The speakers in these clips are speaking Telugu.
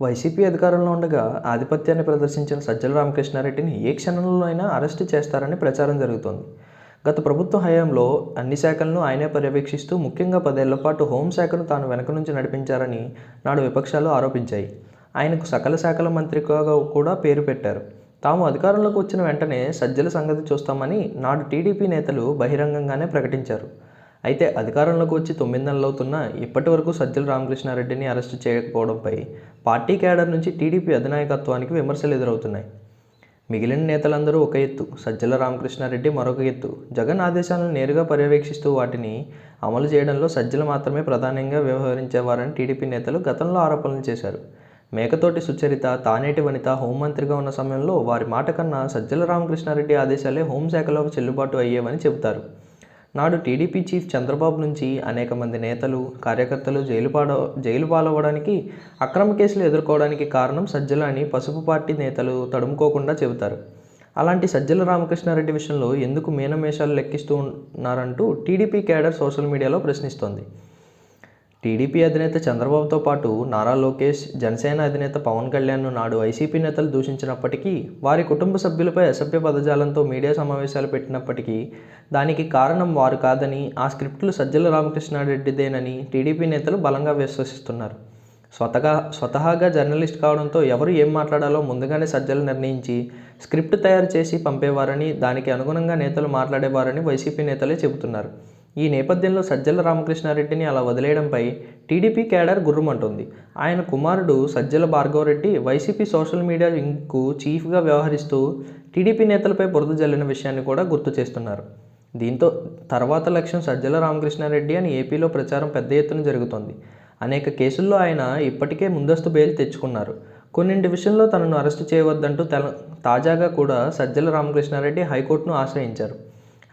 వైసీపీ అధికారంలో ఉండగా ఆధిపత్యాన్ని ప్రదర్శించిన సజ్జల రామకృష్ణారెడ్డిని ఏ క్షణంలో అయినా అరెస్టు చేస్తారని ప్రచారం జరుగుతోంది. గత ప్రభుత్వ హయాంలో అన్ని శాఖలను ఆయనే పర్యవేక్షిస్తూ ముఖ్యంగా పదేళ్ళ పాటు హోంశాఖను తాను వెనక నుంచి నడిపించారని నాడు విపక్షాలు ఆరోపించాయి. ఆయనకు సకల శాఖల మంత్రిగా కూడా పేరు పెట్టారు. తాము అధికారంలోకి వచ్చిన వెంటనే సజ్జల సంగతి చూస్తామని నాడు టీడీపీ నేతలు బహిరంగంగానే ప్రకటించారు. అయితే అధికారంలోకి వచ్చి తొమ్మిది నెలలు అవుతున్నా ఇప్పటి వరకు సజ్జల రామకృష్ణారెడ్డిని అరెస్టు చేయకపోవడంపై పార్టీ క్యాడర్ నుంచి టీడీపీ అధినాయకత్వానికి విమర్శలు ఎదురవుతున్నాయి. మిగిలిన నేతలందరూ ఒక ఎత్తు సజ్జల రామకృష్ణారెడ్డి మరొక ఎత్తు. జగన్ ఆదేశాలను నేరుగా పర్యవేక్షిస్తూ వాటిని అమలు చేయడంలో సజ్జలు మాత్రమే ప్రధానంగా వ్యవహరించేవారని టీడీపీ నేతలు గతంలో ఆరోపణలు చేశారు. మేకతోటి సుచరిత తానేటి వనిత హోంమంత్రిగా ఉన్న సమయంలో వారి మాట కన్నా సజ్జల రామకృష్ణారెడ్డి ఆదేశాలే హోంశాఖలో చెల్లుబాటు అయ్యేవని చెబుతారు. నాడు టీడీపీ చీఫ్ చంద్రబాబు నుంచి అనేక మంది నేతలు కార్యకర్తలు జైలు పాడ జైలు పాలవ్వడానికి అక్రమ కేసులు ఎదుర్కోవడానికి కారణం సజ్జల అని పసుపు పార్టీ నేతలు తడుముకోకుండా చెబుతారు. అలాంటి సజ్జల రామకృష్ణారెడ్డి విషయంలో ఎందుకు మీనమేషాలు లెక్కిస్తూ ఉన్నారంటూ టీడీపీ కేడర్ సోషల్ మీడియాలో ప్రశ్నిస్తోంది. టీడీపీ అధినేత చంద్రబాబుతో పాటు నారా లోకేష్ జనసేన అధినేత పవన్ కళ్యాణ్ను నాడు వైసీపీ నేతలు దూషించినప్పటికీ వారి కుటుంబ సభ్యులపై అసభ్య పదజాలంతో మీడియా సమావేశాలు పెట్టినప్పటికీ దానికి కారణం వారు కాదని ఆ స్క్రిప్టులు సజ్జల రామకృష్ణారెడ్డిదేనని టీడీపీ నేతలు బలంగా విశ్వసిస్తున్నారు. స్వతగా స్వతహాగా జర్నలిస్ట్ కావడంతో ఎవరు ఏం మాట్లాడాలో ముందుగానే సజ్జలు నిర్ణయించి స్క్రిప్ట్ తయారు చేసి పంపేవారని దానికి అనుగుణంగా నేతలు మాట్లాడేవారని వైసీపీ నేతలే చెబుతున్నారు. ఈ నేపథ్యంలో సజ్జల రామకృష్ణారెడ్డిని అలా వదిలేయడంపై టీడీపీ కేడర్ గుర్రమంటుంది. ఆయన కుమారుడు Sajjala Bhargava Reddy YCP social media వింగ్కు చీఫ్గా వ్యవహరిస్తూ టీడీపీ నేతలపై బురద జల్లిన విషయాన్ని కూడా గుర్తు చేస్తున్నారు. దీంతో తర్వాత లక్ష్యం సజ్జల రామకృష్ణారెడ్డి అని ఏపీలో ప్రచారం పెద్ద ఎత్తున జరుగుతోంది. అనేక కేసుల్లో ఆయన ఇప్పటికే ముందస్తు బెయిల్ తెచ్చుకున్నారు. కొన్నింటి విషయంలో తనను అరెస్టు చేయవద్దంటూ తెల తాజాగా కూడా సజ్జల రామకృష్ణారెడ్డి హైకోర్టును ఆశ్రయించారు.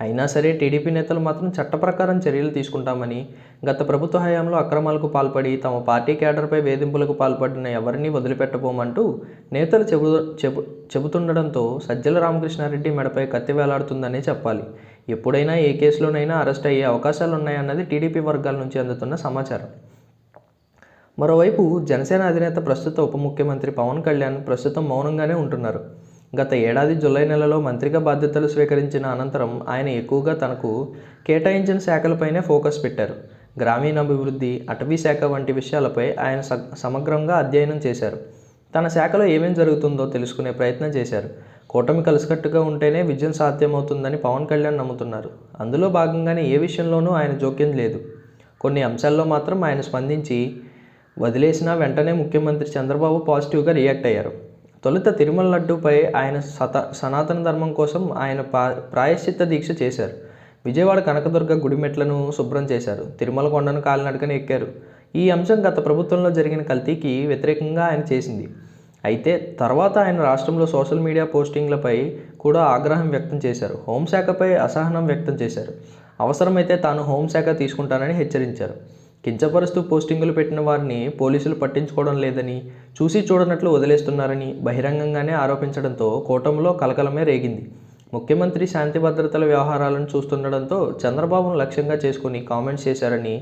అయినా సరే టీడీపీ నేతలు మాత్రం చట్టప్రకారం చర్యలు తీసుకుంటామని గత ప్రభుత్వ హయాంలో అక్రమాలకు పాల్పడి తమ పార్టీ కేడర్పై వేధింపులకు పాల్పడిన ఎవరిని వదిలిపెట్టబోమంటూ నేతలు చెబు చెబు చెబుతుండడంతో సజ్జల రామకృష్ణారెడ్డి మెడపై కత్తి వేలాడుతుందనే చెప్పాలి. ఎప్పుడైనా ఏ కేసులోనైనా అరెస్ట్ అయ్యే అవకాశాలు ఉన్నాయన్నది టీడీపీ వర్గాల నుంచి అందుతున్న సమాచారం. మరోవైపు జనసేన అధినేత ప్రస్తుత ఉప ముఖ్యమంత్రి పవన్ కళ్యాణ్ ప్రస్తుతం మౌనంగానే ఉంటున్నారు. గత ఏడాది జూలై నెలలో మంత్రిగా బాధ్యతలు స్వీకరించిన అనంతరం ఆయన ఎక్కువగా తనకు కేటాయించిన శాఖలపైనే ఫోకస్ పెట్టారు. గ్రామీణాభివృద్ధి అటవీ శాఖ వంటి విషయాలపై ఆయన సమగ్రంగా అధ్యయనం చేశారు. తన శాఖలో ఏమేం జరుగుతుందో తెలుసుకునే ప్రయత్నం చేశారు. కూటమి కలిసికట్టుగా ఉంటేనే విజయం సాధ్యమవుతుందని పవన్ కళ్యాణ్ నమ్ముతున్నారు. అందులో భాగంగానే ఏ విషయంలోనూ ఆయన జోక్యం లేదు. కొన్ని అంశాల్లో మాత్రం ఆయన స్పందించి వదిలేసిన వెంటనే ముఖ్యమంత్రి చంద్రబాబు పాజిటివ్గా రియాక్ట్ అయ్యారు. తొలుత తిరుమల లడ్డూపై ఆయన సత సనాతన ధర్మం కోసం ఆయన పా ప్రాయశ్చిత్త దీక్ష చేశారు. విజయవాడ కనకదుర్గ గుడిమెట్లను శుభ్రం చేశారు. తిరుమల కొండను కాలినడకన ఎక్కారు. ఈ అంశం గత ప్రభుత్వంలో జరిగిన కల్తీకి వ్యతిరేకంగా ఆయన చేసింది. అయితే తర్వాత ఆయన రాష్ట్రంలో సోషల్ మీడియా పోస్టింగ్లపై కూడా ఆగ్రహం వ్యక్తం చేశారు. హోంశాఖపై అసహనం వ్యక్తం చేశారు. అవసరమైతే తాను హోంశాఖ తీసుకుంటానని హెచ్చరించారు. కించపరుస్తూ పోస్టింగులు పెట్టిన వారిని పోలీసులు పట్టించుకోవడం లేదని చూసి చూడనట్లు వదిలేస్తున్నారని బహిరంగంగానే ఆరోపించడంతో కూటమిలో కలకలమే రేగింది. ముఖ్యమంత్రి శాంతి భద్రతల వ్యవహారాలను చూస్తుండడంతో చంద్రబాబును లక్ష్యంగా చేసుకుని కామెంట్స్ చేశారని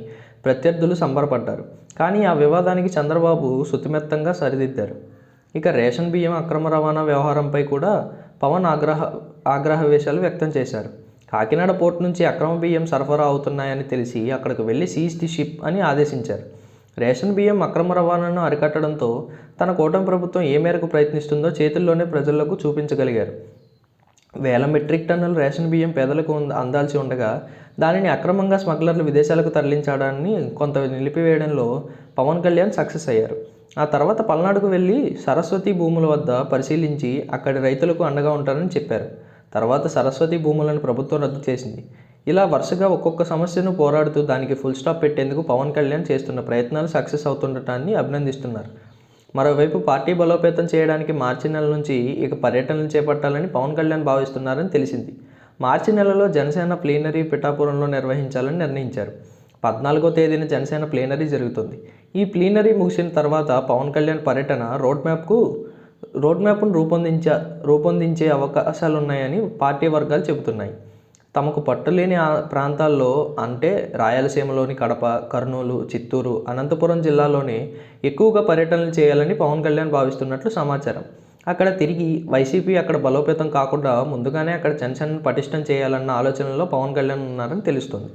ప్రత్యర్థులు సంబరపడ్డారు. కానీ ఆ వివాదానికి చంద్రబాబు సుతిమెత్తంగా సరిదిద్దారు. ఇక రేషన్ బియ్యం అక్రమ రవాణా వ్యవహారంపై కూడా పవన్ ఆగ్రహ ఆగ్రహవేశాలు వ్యక్తం చేశారు. కాకినాడ పోర్ట్ నుంచి అక్రమ బియ్యం సరఫరా అవుతున్నాయని తెలిసి అక్కడికి వెళ్ళి సీజ్ ది షిప్ అని ఆదేశించారు. రేషన్ బియ్యం అక్రమ రవాణాను అరికట్టడంతో తన కూటమి ప్రభుత్వం ఏ మేరకు ప్రయత్నిస్తుందో చేతుల్లోనే ప్రజలకు చూపించగలిగారు. వేల మెట్రిక్ టన్నుల రేషన్ బియ్యం పేదలకు అందాల్సి ఉండగా దానిని అక్రమంగా స్మగ్లర్లు విదేశాలకు తరలించడాన్ని కొంత నిలిపివేయడంలో పవన్ కళ్యాణ్ సక్సెస్ అయ్యారు. ఆ తర్వాత పల్నాడుకు వెళ్ళి సరస్వతి భూముల వద్ద పరిశీలించి అక్కడి రైతులకు అండగా ఉంటారని చెప్పారు. తర్వాత సరస్వతి భూములను ప్రభుత్వం రద్దు చేసింది. ఇలా వరుసగా ఒక్కొక్క సమస్యను పోరాడుతూ దానికి ఫుల్ స్టాప్ పెట్టేందుకు పవన్ కళ్యాణ్ చేస్తున్న ప్రయత్నాలు సక్సెస్ అవుతుండటాన్ని అభినందిస్తున్నారు. మరోవైపు పార్టీ బలోపేతం చేయడానికి మార్చి నెల నుంచి ఇక పర్యటనలు చేపట్టాలని పవన్ కళ్యాణ్ భావిస్తున్నారని తెలిసింది. మార్చి నెలలో జనసేన ప్లీనరీ పిఠాపురంలో నిర్వహించాలని నిర్ణయించారు. పద్నాలుగో తేదీన జనసేన ప్లీనరీ జరుగుతుంది. ఈ ప్లీనరీ ముగిసిన తర్వాత పవన్ కళ్యాణ్ పర్యటన రోడ్ మ్యాప్కు రోడ్ మ్యాప్ను రూపొందించ రూపొందించే అవకాశాలున్నాయని పార్టీ వర్గాలు చెబుతున్నాయి. తమకు పట్టులేని ఆ ప్రాంతాల్లో అంటే రాయలసీమలోని కడప కర్నూలు చిత్తూరు అనంతపురం జిల్లాలోని ఎక్కువగా పర్యటనలు చేయాలని పవన్ కళ్యాణ్ భావిస్తున్నట్లు సమాచారం. అక్కడ తిరిగి వైసీపీ అక్కడ బలోపేతం కాకుండా ముందుగానే అక్కడ జనసేనను పటిష్టం చేయాలన్న ఆలోచనలో పవన్ కళ్యాణ్ ఉన్నారని తెలుస్తుంది.